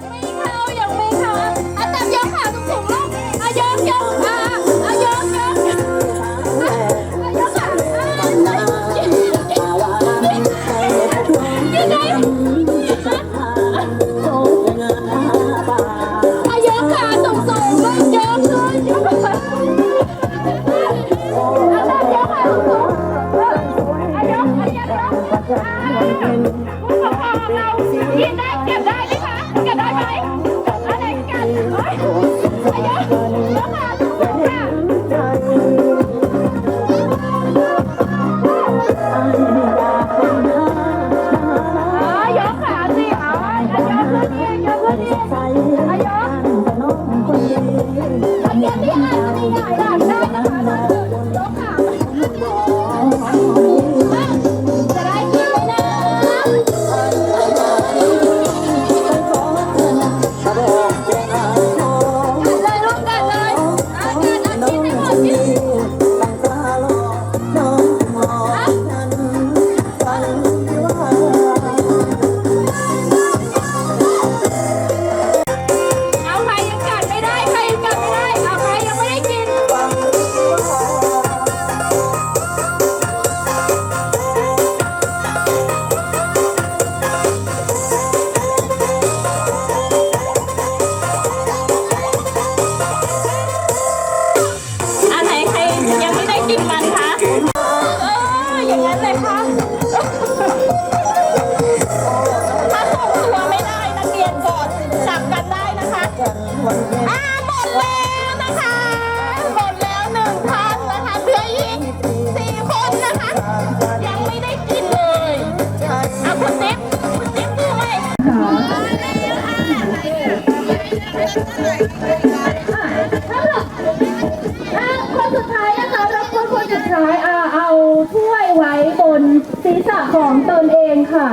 Bye. 来ด้ค่ เลยคะถ้าส่งตัวไม่ได้นักเรียนกอดจับกันได้นะคะอ่าหมดแล้วนะคะ หมดแล้วหนึ่งท่านนะคะเหลืออีกสี่คนนะคะ ยังไม่ได้กินเลยเอาคุณติ๊บคุณติ๊บด้วยอะ บนศีรษะของตนเองค่ะ